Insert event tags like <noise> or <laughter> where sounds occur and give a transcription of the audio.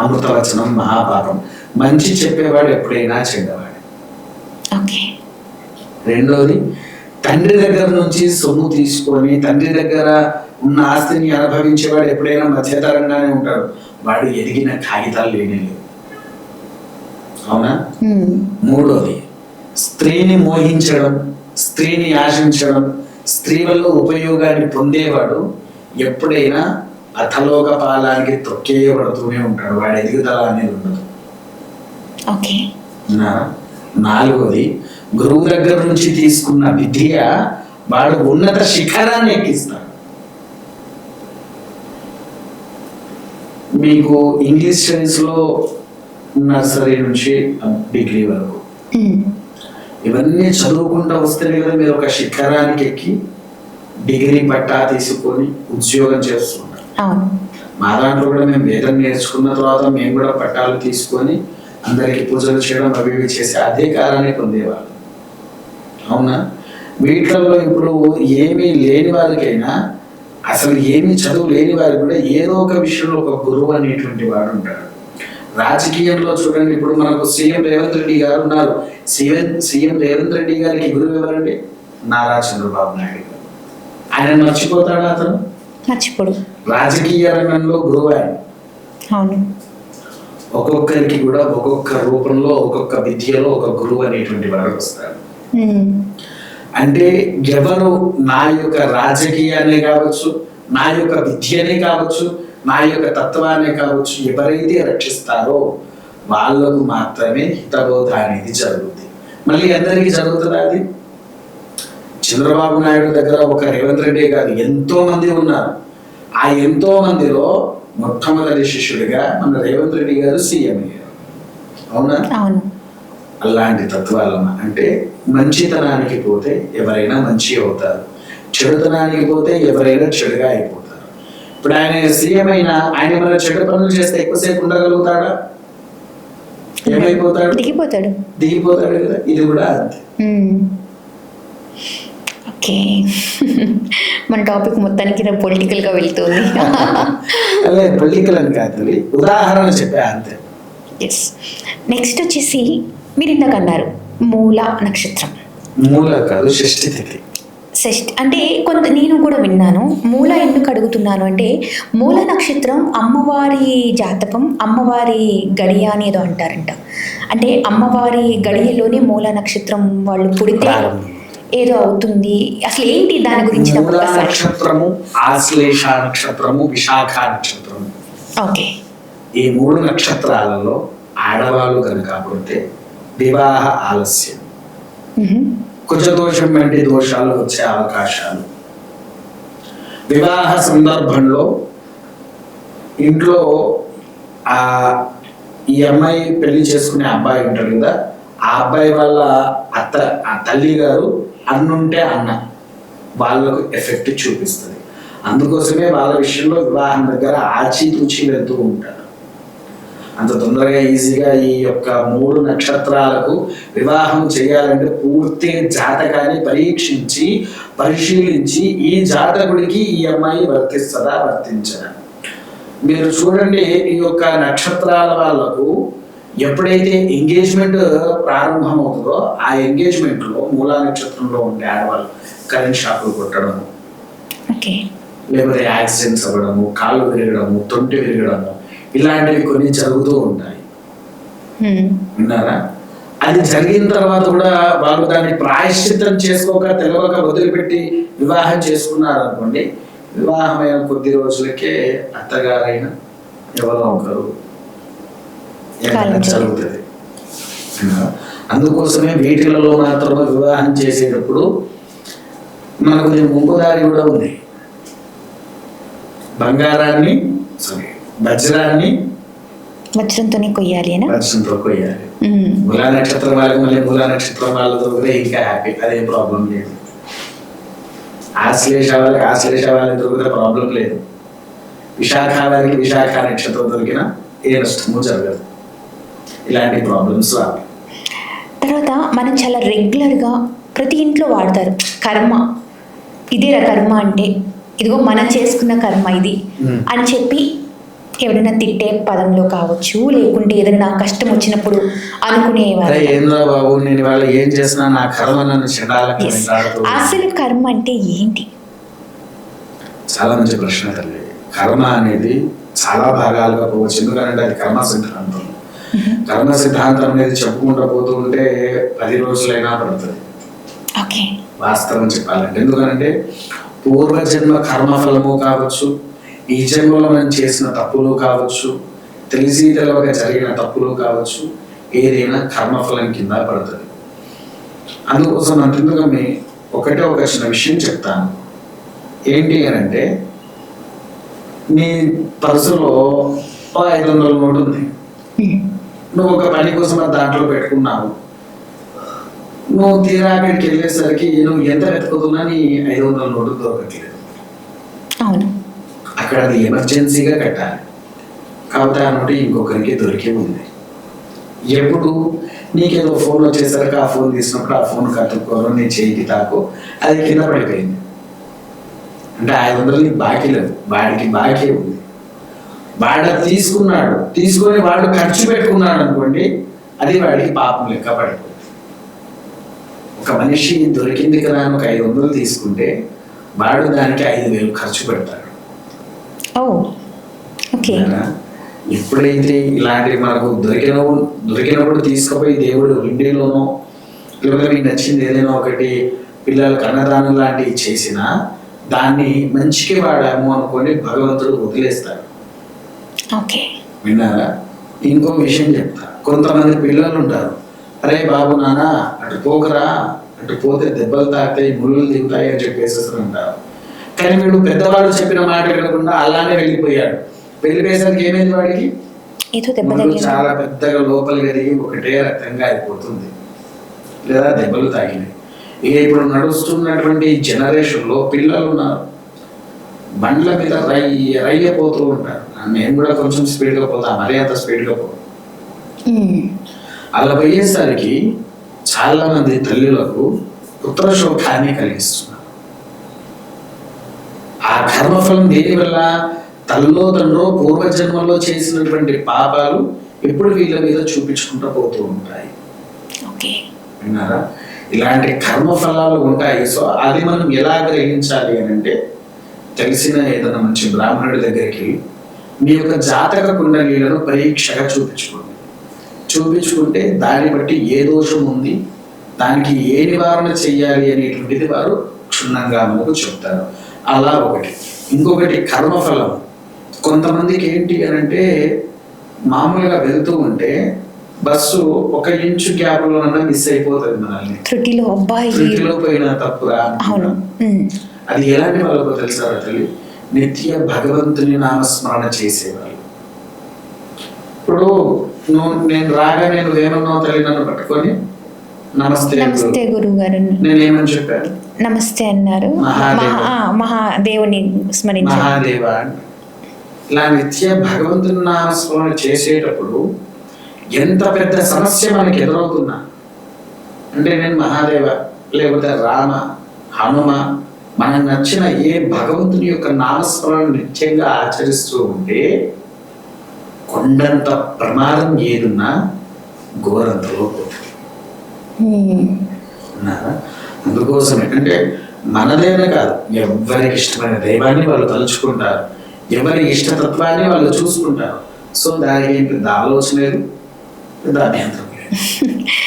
అమృతవచనం మహాపాపం. మంచి చెప్పేవాడు ఎప్పుడైనా చెడ్డవాడు. ఓకే. రెండోది తండ్రి దగ్గర నుంచి సొమ్ము తీసుకొని తండ్రి దగ్గర ఉన్న ఆస్తిని అనుభవించేవాడు ఎప్పుడైనా మధ్యతరంగానే ఉంటాడు. వాడు ఎదిగిన కాగితాలు లేనే లేవు. అవునా. మూడోది స్త్రీని మోహించడం స్త్రీని ఆశించడం స్త్రీ వల్ల ఉపయోగాన్ని పొందేవాడు ఎప్పుడైనా అథలోక పాలానికి తొక్కేయబడుతూనే ఉంటాడు. వాడి ఎదుగుదల అనేది ఉండదు. నాలుగోది గురువు దగ్గర నుంచి తీసుకున్న విద్య వాడు ఉన్నత శిఖరాన్ని ఎక్కిస్తాడు. మీకు ఇంగ్లీష్ స్టడీస్లో నర్సరీ నుంచి డిగ్రీ వరకు. ఇవన్నీ చదువుకుంటూ వస్తేనే కదా మీరు ఒక శిఖరానికి ఎక్కి డిగ్రీ పట్టా తీసుకొని ఉద్యోగం చేస్తున్నారు. మా దాంట్లో కూడా మేము వేదం నేర్చుకున్న తర్వాత మేము కూడా పట్టాలు తీసుకొని అందరికి పూజలు చేయడం అవి ఇవి చేసి అదే కాలాన్ని పొందేవాళ్ళు. అవునా? వీటిలో ఇప్పుడు ఏమీ లేని వారికైనా అసలు ఏమీ చదువు లేని వారికి కూడా ఏదో ఒక విషయంలో ఒక గురువు అనేటువంటి వాడు ఉంటాడు. రాజకీయంలో చూడండి ఇప్పుడు మనకు సీఎం రేవంత్ రెడ్డి గారు ఉన్నారు. సీఎం సీఎం రేవంత్ రెడ్డి గారికి గురువు ఎవరండి? నారా చంద్రబాబు నాయుడు గారు. ఆయన మర్చిపోతాడా అతను? మర్చిపోడు. రాజకీయ రంగంలో గురువు అవును. ఒక్కొక్కరికి కూడా ఒక్కొక్క రూపంలో ఒక్కొక్క విద్యలో ఒక గురువు అనేటువంటి వాడు వస్తాడు. మ్మ్. అంటే ఎవరు నా యొక్క రాజకీయాన్ని కావచ్చు నా యొక్క విద్యనే కావచ్చు నా యొక్క తత్వాన్ని కావచ్చు ఎవరైతే రక్షిస్తారో వాళ్ళకు మాత్రమే హితబోధ అనేది జరుగుతుంది మళ్ళీ అందరికీ జరుగుతుందా అది? చంద్రబాబు నాయుడు దగ్గర ఒక రేవంత్ రెడ్డి కాదు ఎంతో మంది ఉన్నారు. ఆ ఎంతో మందిలో మొట్టమొదటి శిష్యుడిగా మన రేవంత్ రెడ్డి గారు సీఎం అయ్యారు. అవునా? అలాంటి తత్వాలన్న అంటే మంచితనానికి పోతే ఎవరైనా మంచి అవుతారు. చెడుతనానికి పోతే ఎవరైనా చెడుగా అయిపోతారు. ఇప్పుడు ఆయన సీఎం అయినా ఆయన ఏమైనా చెడు పనులు చేస్తే ఎక్కువసేపు ఉండగలుగుతాడా? ఏమైపోతాడు? దిగిపోతాడు. దిగిపోతాడు కదా? ఇది కూడా అంతే. ఓకే. <laughs> మన టాపిక్ మొత్తానికి నా పొలిటికల్గా వెళ్తుంది. <laughs> అదే పొలిటికల్ అని కాదు. ఉదాహరణ చెప్పా అంతే. ఎస్ నెక్స్ట్ వచ్చేసి మీరు ఇందాక అన్నారు మూల నక్షత్రం. మూల కాదు షష్ఠి తిథి. షష్ఠి అంటే కొంత నేను కూడా విన్నాను మూల ఎందుకు అడుగుతున్నాను అంటే మూల నక్షత్రం అమ్మవారి జాతకం అమ్మవారి గడియ అని ఏదో అంటారంట. అంటే అమ్మవారి గడియలోనే మూల నక్షత్రం వాళ్ళు పుడితే. ఏదో అవుతుంది. అసలు ఏంటి దాని గురించి నక్షత్రము ఆశ్లేష నక్షత్రము విశాఖ నక్షత్రము ఓకే. ఈ మూడు నక్షత్రాలలో ఆడవాళ్ళు కనుక పుడితే వివాహ ఆలస్యం. కుజదోషం వంటి దోషాలు వచ్చే అవకాశాలు. వివాహ సందర్భంలో ఇంట్లో ఆ ఈ అమ్మాయి పెళ్ళి చేసుకునే అబ్బాయి ఉంటాడు కదా ఆ అబ్బాయి వాళ్ళ అత్త ఆ తల్లి గారు అన్నుంటే అన్న వాళ్ళకు ఎఫెక్ట్ చూపిస్తుంది. అందుకోసమే వాళ్ళ విషయంలో వివాహం దగ్గర ఆచితూచి వెళ్తూ ఉంటారు. అంత తొందరగా ఈజీగా ఈ యొక్క మూడు నక్షత్రాలకు వివాహం చేయాలంటే పూర్తి జాతకాన్ని పరీక్షించి పరిశీలించి ఈ జాతకుడికి ఈ అమ్మాయి వర్తిస్తుందా వర్తించదా? మీరు చూడండి ఈ యొక్క నక్షత్రాల వాళ్ళకు ఎప్పుడైతే ఎంగేజ్మెంట్ ప్రారంభమవుతుందో ఆ ఎంగేజ్మెంట్లో మూలా నక్షత్రంలో ఉండే ఆడవాళ్ళు కరెంట్ షాకులు కొట్టడం ఓకే. లేకపోతే యాక్సిడెంట్స్ అవ్వడము కాళ్ళు విరగడము తొంటి విరగడము ఇలాంటివి కొన్ని జరుగుతూ ఉంటాయి. మ్మ్. విన్నారా? అది జరిగిన తర్వాత కూడా వాళ్ళు దాన్ని ప్రాయశ్చిత్తం చేసుకోక తెలియక వదిలిపెట్టి వివాహం చేసుకున్నారు అనుకోండి వివాహమైన కొద్ది రోజులకే అత్తగారైన ఎవరో ఒకరు జరుగుతుంది విన్నారా? అందుకోసమే వీటిలలో మాత్రమే వివాహం చేసేటప్పుడు మనకు దీని ముంగుదారి కూడా ఉంది. బంగారాన్ని సారీ వజ్రాన్ని వజ్రంతోనే కొయ్యాలి వజ్రంతో కొయ్యాలి. మ్మ్. మూలా నక్షత్రం వాళ్ళకి మళ్ళీ మూలా నక్షత్రం వాళ్ళతో కూడా ఇంకా హ్యాపీ అదే ప్రాబ్లం లేదు. ఆశ్లేష వాళ్ళకి ఆశ్లేష వాళ్ళకి దొరికితే ప్రాబ్లం లేదు. విశాఖ వారికి విశాఖ నక్షత్రం దొరికినా ఏ నష్టము జరగదు. ఇలాంటి ప్రాబ్లమ్స్ రావు తర్వాత మనం చాలా రెగ్యులర్గా ప్రతి ఇంట్లో వాడతారు. కర్మ. ఇదేరా కర్మ అంటే ఇదిగో మనం చేసుకున్న కర్మ ఇది. అని చెప్పి ఎవరైనా తిట్టే పదంలో కావచ్చు లేకుంటే ఏదైనా కష్టం వచ్చినప్పుడు అనుకునేవారు. ఏంద్రా బాబు నేను ఇవాళ ఏం చేసినా నా కర్మ నన్ను. అసలు కర్మ అంటే ఏంటి? చాలా మంచి ప్రశ్న తల్లి. కర్మ అనేది చాలా భాగాలుగా పోవచ్చు. ఎందుకంటే అది కర్మ సిద్ధాంతం కర్మ సిద్ధాంతం అనేది చెప్పుకుంటూ పోతూ ఉంటే పది రోజులైనా పడుతుంది. వాస్తవం చెప్పాలంటే. ఎందుకంటే పూర్వజన్మ కర్మఫలము కావచ్చు ఈ జన్మలో మనం చేసిన తప్పులు కావచ్చు తెలిసి తెలవక జరిగిన తప్పులు కావచ్చు ఏదైనా కర్మఫలం కింద పడుతుంది. అందుకోసం అంతెందుకని ఒకటే ఒక చిన్న విషయం చెప్తాను. ఏంటి అని అంటే నీ పర్సులో ఐదు వందల నోటు ఉంది నువ్వు ఒక పని కోసం అది దాంట్లో పెట్టుకున్నావు. నువ్వు తీరా అక్కడికి వెళ్ళేసరికి నువ్వు ఎంత వెతుకుతున్నా నీ ఐదు వందల నోటు దొరకట్లేదు. అవును. అక్కడ అది ఎమర్జెన్సీగా కట్టాలి. కాబట్టి ఆ నోటు ఇంకొకరికి దొరికి ఉంది. ఎప్పుడు నీకేదో ఫోన్ వచ్చేసరికి ఆ ఫోన్ తీసినప్పుడు ఆ ఫోన్ కట్టుకోరు నీ చేయికి తాకు అది కింద పడిపోయింది. అంటే ఐదు వందలు నీకు బాకీ లేదు వాడికి బాకీ ఉంది. వాడు తీసుకున్నాడు. తీసుకొని వాడు ఖర్చు పెట్టుకున్నాడు అనుకోండి అది వాడికి పాపం లెక్క పడిపోతుంది. ఒక మనిషి దొరికింది కదా ఒక ఐదు వందలు తీసుకుంటే వాడు దానికి ఐదు వేలు ఖర్చు పెడతాడు? ఎప్పుడైతే ఇలాంటి మనకు దొరికిన దొరికినప్పుడు తీసుకుపోయి దేవుడు లేకపోతే మీకు నచ్చింది ఏదైనా ఒకటి పిల్లలకు అన్నదానం లాంటివి చేసినా దాన్ని మంచికి వాడాము అనుకొని భగవంతుడు వదిలేస్తాడు. ఓకే. విన్నారా? ఇంకో విషయం చెప్తా. కొంతమంది పిల్లలు ఉంటారు అరే బాబు నాన్న అటు పోకరా అటు పోతే దెబ్బలు తాకుతాయి ముళ్ళు దిగుతాయి అని చెప్పేసి అంటారు కానీ వీడు పెద్దవాళ్ళు చెప్పిన మాట వినకుండా అలానే వెళ్ళిపోయాడు. వెళ్ళిపోయేసరికి ఏమైంది వాడికి? చాలా పెద్దగా లోపల కరిగి ఒకటే రకంగా అయిపోతుంది. లేదా దెబ్బలు తాగినాయి. ఇక ఇప్పుడు నడుస్తున్నటువంటి జనరేషన్లో పిల్లలు ఉన్నారు బండ్ల మీద రయ్య రయ్యపోతూ ఉంటారు. నేను కూడా కొంచెం స్పీడ్గా పోతా మరీ అంత స్పీడ్గా పో. అలా పోయేసరికి చాలా మంది తల్లులకు పుత్ర శోకాన్ని కలిగిస్తున్నారు. ఆ కర్మఫలం దేని వల్ల? తల్లో తండ్రో పూర్వజన్మలో చేసినటువంటి పాపాలు ఎప్పుడు వీళ్ళ మీద చూపించుకుంటూ పోతూ ఉంటాయి. ఓకే. విన్నారా? ఇలాంటి కర్మఫలాలు ఉంటాయి. సో అది మనం ఎలా గ్రహించాలి అని అంటే తెలిసిన ఏదైనా మంచి బ్రాహ్మణుడి దగ్గరికి మీ యొక్క జాతక కుండలీలను పరీక్షగా చూపించుకోండి. చూపించుకుంటే దాన్ని బట్టి ఏ దోషం ఉంది దానికి ఏ నివారణ చెయ్యాలి అనేటువంటిది వారు క్షుణ్ణంగా మనకు చెప్తారు. అలా ఒకటి. ఇంకొకటి కర్మఫలం. కొంతమందికి ఏంటి అని అంటే మామూలుగా వెళ్తూ ఉంటే బస్సు ఒక ఇంచు గ్యాప్లో మిస్ అయిపోతుంది మనల్ని. త్రుటిలో పోయిన మ్మ్. అది ఎలాంటి వాళ్ళకు తెలుసా తల్లి నిత్య భగవంతుని నామస్మరణ చేసేవాళ్ళు ఇప్పుడు నువ్వు నేను రాగా నేను ఏమన్నావు తల్లి నన్ను పట్టుకొని నమస్తే నమస్తే గురువు గారు నేను ఏమని చెప్పాను? నమస్తే అన్నారు. మహాదేవుని స్మరించారు. మహాదేవ. ఇలా నిత్య భగవంతుని నామస్మరణ చేసేటప్పుడు ఎంత పెద్ద సమస్య మనకి ఎదురవుతున్నా? అంటే నేను మహాదేవ లేకపోతే రామ హనుమ మనకు నచ్చిన ఏ భగవంతుని యొక్క నామస్మరణ నిత్యంగా ఆచరిస్తూ ఉంటే కొండంత ప్రమాదం ఏదున్నా ఘోరంతలో అందుకోసం ఏంటంటే మనదేనే కాదు ఎవరికి ఇష్టమైన దైవాన్ని వాళ్ళు తలుచుకుంటారు ఎవరి ఇష్టతత్వాన్ని వాళ్ళు చూసుకుంటారు. సో దానికి పెద్ద ఆలోచన లేదు పెద్ద అభ్యంతరం లేదు. <laughs>